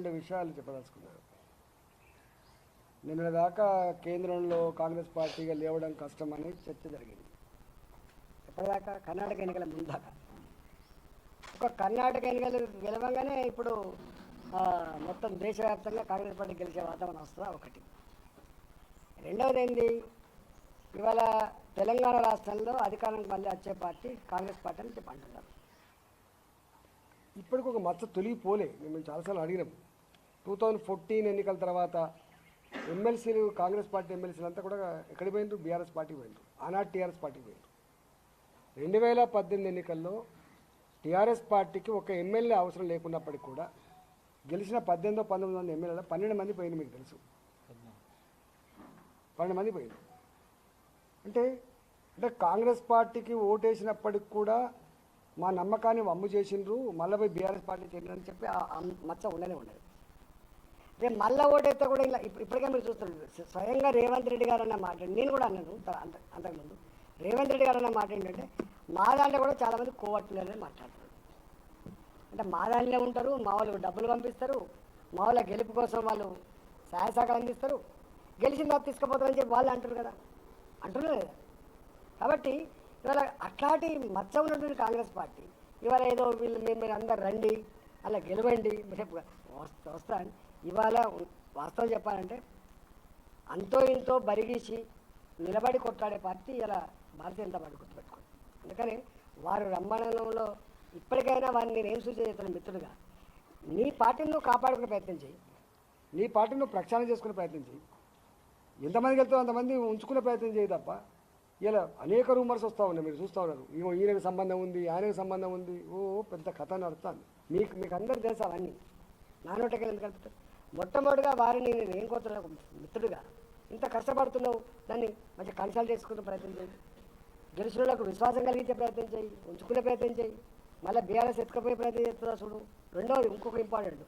రెండు విషయాలు చెప్పదలుచుకున్నాను. నిన్న దాకా కేంద్రంలో కాంగ్రెస్ పార్టీగా లేవడం కష్టమని చర్చ జరిగింది. ఎప్పటిదాకా కర్ణాటక ఎన్నికల ముందాకా. ఒక కర్ణాటక ఎన్నికలు గెలవంగానే ఇప్పుడు మొత్తం దేశవ్యాప్తంగా కాంగ్రెస్ పార్టీ గెలిచే వాతావరణం వస్తుందా? ఒకటి. రెండవది ఏంది ఇవాళ తెలంగాణ రాష్ట్రంలో అధికారానికి మళ్ళీ వచ్చే పార్టీ కాంగ్రెస్ పార్టీ అని చెప్పి అంటున్నారు. ఇప్పటికి ఒక మచ్చ తొలిగిపోలే. మేము చాలాసార్లు అడిగినాం. టూ థౌజండ్ ఫోర్టీన్ ఎన్నికల తర్వాత ఎమ్మెల్సీలు కాంగ్రెస్ పార్టీ ఎమ్మెల్సీలు అంతా కూడా ఎక్కడికి పోయిండ్రు బీఆర్ఎస్ పార్టీకి పోయిండ్రు ఆనాడు టీఆర్ఎస్ పార్టీకి పోయిండ్రు రెండు వేల పద్దెనిమిది ఎన్నికల్లో టీఆర్ఎస్ పార్టీకి ఒక ఎమ్మెల్యే అవసరం లేకున్నప్పటికీ కూడా గెలిచిన పద్దెనిమిదో పంతొమ్మిది మంది ఎమ్మెల్యేలు పన్నెండు మంది పోయింది మీకు తెలుసు. పన్నెండు మంది పోయింది అంటే అంటే కాంగ్రెస్ పార్టీకి ఓటేసినప్పటికి కూడా మా నమ్మకాన్ని వమ్ము చేసిండ్రు మళ్ళీ పోయి బీఆర్ఎస్ పార్టీ చేయండి చెప్పి మచ్చ ఉండనే ఉండేది. రేపు మళ్ళా ఓటైతే కూడా ఇలా ఇప్ప- ఇప్పటికే మీరు చూస్తారు స్వయంగా రేవంత్ రెడ్డి గారు అన్న మాట నేను కూడా అన్నాను అంత అంతకుముందు. రేవంత్ రెడ్డి గారు అన్న మాట ఏంటంటే మా దాంట్లో కూడా చాలామంది కోవట్లేదని మాట్లాడుతున్నారు. అంటే మా దానిలో ఉంటారు మా వాళ్ళు డబ్బులు పంపిస్తారు మా వాళ్ళ గెలుపు కోసం వాళ్ళు సహాయ సహకారం అందిస్తారు. గెలిచిన తర్వాత తీసుకుపోతారని చెప్పి వాళ్ళు అంటారు కదా. అంటున్నారు కదా. కాబట్టి ఇవాళ అట్లాంటి మచ్చ ఉన్నటువంటి కాంగ్రెస్ పార్టీ ఇవాళ ఏదో వీళ్ళు మేము మీరు అందరు రండి అలా గెలవండి రేపు వస్తా వస్తా ఇవాళ వాస్తవం చెప్పాలంటే అంతో ఇంతో బరిగీసి నిలబడి కొట్లాడే పార్టీ ఇలా భారతీయ జనతా పార్టీ గుర్తుపెట్టుకోండి. అందుకని వారు రమ్మణంలో ఇప్పటికైనా వారిని నేను ఏం సూచన చేస్తాను మిత్రుడుగా నీ పార్టీని నువ్వు కాపాడుకునే ప్రయత్నం చేయి. నీ పార్టీని నువ్వు ప్రక్షాళన చేసుకునే ప్రయత్నం చేయి. ఎంతమందికి వెళ్తావు అంతమంది ఉంచుకునే ప్రయత్నం చేయి తప్ప. ఇలా అనేక రూమర్స్ వస్తూ ఉన్నాయి మీరు చూస్తూ ఉన్నారు. ఇగో ఈయనకు సంబంధం ఉంది ఆయనకు సంబంధం ఉంది. ఓ పెద్ద కథ నడుస్తుంది. మీకు మీకు అందరికి తెలుసు అవన్నీ. నానోటకి ఎందుకు కలుపుతారు మొట్టమొదటిగా వారిని నేను ఏం కోరుతున్నా మిత్రుడుగా ఇంత కష్టపడుతున్నావు దాన్ని మంచి కన్సల్ట్ చేసుకునే ప్రయత్నం చేయి. గెలిచిన విశ్వాసం కలిగించే ప్రయత్నం చేయి ఉంచుకునే ప్రయత్నం చేయి. మళ్ళీ బీఆర్ఎస్ ఎత్తుకపోయే ప్రయత్నం చేస్తుందా చూడు. రెండవది ఇంకొక ఇంపార్టెంట్.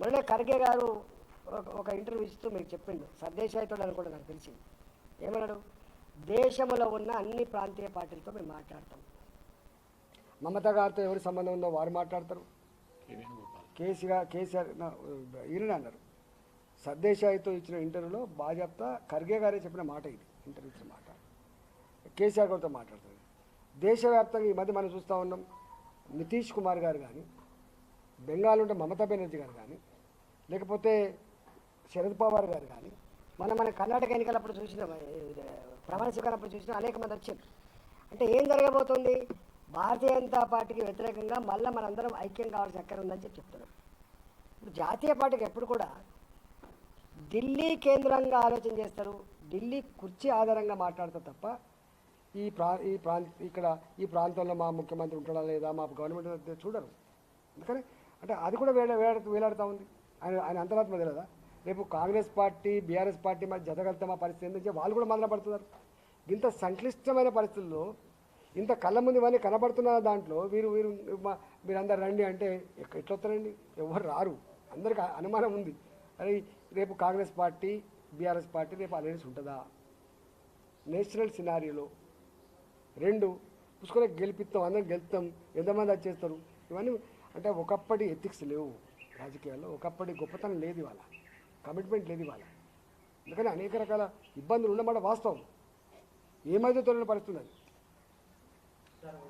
మొన్న ఖర్గే గారు ఒక- ఒక ఇంటర్వ్యూ ఇస్తూ మీకు చెప్పిండు. సర్దేశాయితోడు అని కూడా నాకు తెలిసింది. ఏమన్నాడు? దేశంలో ఉన్న అన్ని ప్రాంతీయ పార్టీలతో మేము మాట్లాడతాం. మమతా గారితో ఎవరి సంబంధం ఉందో వారు మాట్లాడతారు. కేసీఆర్ కేసీఆర్ ఈయన అన్నారు. సర్దేశాయితో ఇచ్చిన ఇంటర్వ్యూలో భాజపా ఖర్గే గారే చెప్పిన మాట ఇది ఇంటర్వ్యూ ఇచ్చిన మాట. కేసీఆర్ గారితో మాట్లాడుతుంది. దేశవ్యాప్తంగా ఈ మధ్య మనం చూస్తూ ఉన్నాం నితీష్ కుమార్ గారు కానీ బెంగాల్ ఉంటే మమతా బెనర్జీ గారు కానీ లేకపోతే శరద్ పవార్ గారు కానీ మనం మన కర్ణాటక ఎన్నికలప్పుడు చూసిన ప్రమాణ స్వీకారప్పుడు చూసినాం అనేక మంది వచ్చారు. అంటే ఏం జరగబోతుంది? భారతీయ జనతా పార్టీకి వ్యతిరేకంగా మళ్ళీ మనందరం ఐక్యం కావాల్సిన అక్కర ఉందని చెప్పి చెప్తున్నారు ఇప్పుడు జాతీయ పార్టీకి ఎప్పుడు కూడా ఢిల్లీ కేంద్రంగా ఆలోచన చేస్తారు. ఢిల్లీ కుర్చీ ఆధారంగా మాట్లాడతారు తప్ప ఈ ప్రా ఈ ప్రాంత ఇక్కడ ఈ ప్రాంతంలో మా ముఖ్యమంత్రి ఉంటాడా లేదా మా గవర్నమెంట్ చూడరు. అందుకని అంటే అది కూడా వేడ వేడ వేలాడుతూ ఉంది. ఆయన ఆయన అంతరాత్మ తెలియదా రేపు కాంగ్రెస్ పార్టీ బీఆర్ఎస్ పార్టీ మరి జతగలితే మా పరిస్థితి ఏంటంటే వాళ్ళు కూడా మందన పడుతున్నారు. ఇంత సంక్లిష్టమైన పరిస్థితుల్లో ఇంత కళ్ళ ముందు ఇవన్నీ కనబడుతున్న దాంట్లో వీరు వీరు మీరందరు రండి అంటే ఎక్క- ఎట్లా వస్తారండి ఎవరు రారు. అందరికి అనుమానం ఉంది. అరే రేపు కాంగ్రెస్ పార్టీ బీఆర్ఎస్ పార్టీ రేపు అలయన్స్ ఉంటుందా? నేషనల్ సినారియోలో. రెండు పుష్కర గెలిపిస్తాం అందరం గెలుస్తాం ఎంతమంది అది చేస్తారు? ఇవన్నీ అంటే ఒకప్పటి ఎథిక్స్ లేవు రాజకీయాల్లో. ఒకప్పటి గొప్పతనం లేదు ఇవాళ. కమిట్మెంట్ లేదు ఇవాళ. అందుకని అనేక రకాల ఇబ్బందులు ఉన్నమాట వాస్తవం. ఏమైతే తొలగిన పరిస్థితుంది అది